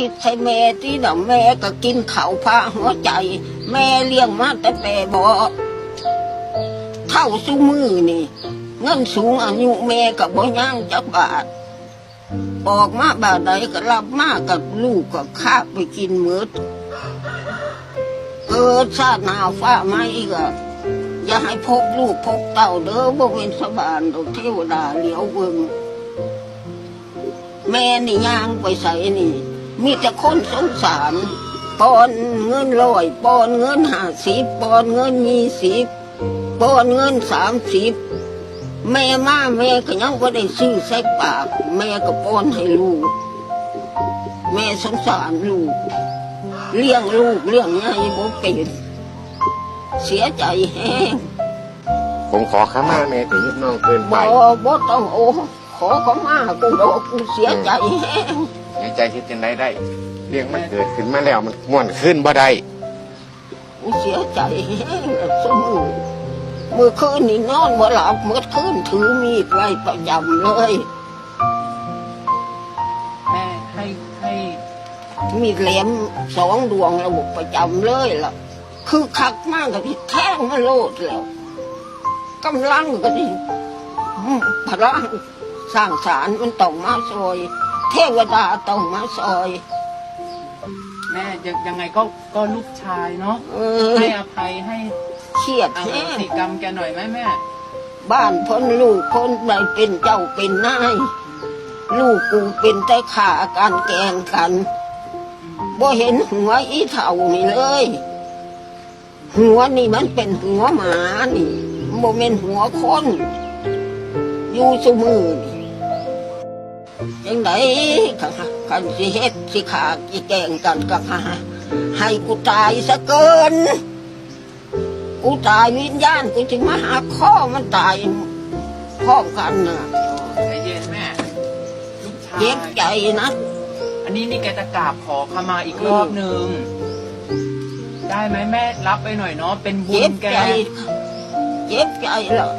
คิดใส่แม่ที่เดี๋ยวแม่ก็กินข้าวพาหัวใจ แม่เลี้ยงมาแต่แปบอกเท่าสู้มือนี่ เงินสูงอายุแม่กับบ่ย่างจักบาท ออกมาบาทใดก็รับมากับลูกก็ข้าไปกินมืดเกิดชาตินาฟ้าไม่ก็อย่าให้พบลูกพบเต่าเด้อบ่เป็นสบานดอกเทวดาเหลียวเบิงแม่นี่ย่างไปใส่นี่ มีแต่คนสงสารปอนเงินร้อยปอนเงินห้าสิบปอนเงินยี่สิบปอนเงินสามสิบแม่มาแม่ก็ยังก็ได้ซื้อใส่ปาก แม่ก็ป้อนให้ลูก แม่สงสารลูก เลี้ยงลูกเลี้ยงไงบ่เป็นเสียใจแห้งผมขอขมาแม่ถึงน้องเกินไปบ่บ่ต้องโอ้ขอเขามากูดอกกูเสียใจแห้ง ในใจคิดจังไดได้เรื่องมันเกิดขึ้นมาแล้วมันม่วนขึ้นบ่ได้กูเสียใจแห้งสมือเมื่อคืนนี่นอนบ่หลับเมื่อคืนถือมีดไว้ประจำเลยแม่ให้ให้มีดแหลมสองดวงระบบประจำเลยล่ะ คือคักมากกับที่แท่งมาโลดแล้วกำลังก็ดิอืมพลังสร้างสารมันต้องมาซอย เทวดาต้องมาซอย แม่ยังยังไงก็ก็ลูกชายเนาะเออให้อภัยให้เครียดอโหแห้งสิกรรมแกหน่อยไหมแม่ บ้านพ้นลูกพ้นได้เป็นเจ้าเป็นนายลูกกูเป็นแต่ขาการแกล้งกันบ่เห็นหัวอีเท่านี่เลย หัวนี่มันเป็นหัวหมานี่โมเมนหัวคน อยู่สมือนี่ ยังไงคันสิเฮ็ดสิขาสิแกงกันก็หาให้กูตายซะเกิน กูตายวิญญาณกูจึงมาหาข้อมันตายพร้อมกันนะใจเย็นแม่ลูกชายเจ็บใจนะ อันนี้นี่แกจะกราบขอขมาอีกรอบหนึ่งได้ไหมแม่รับไปหน่อยเนาะเป็นบุเจ็ญบแกใจเจ็บใจเหรอ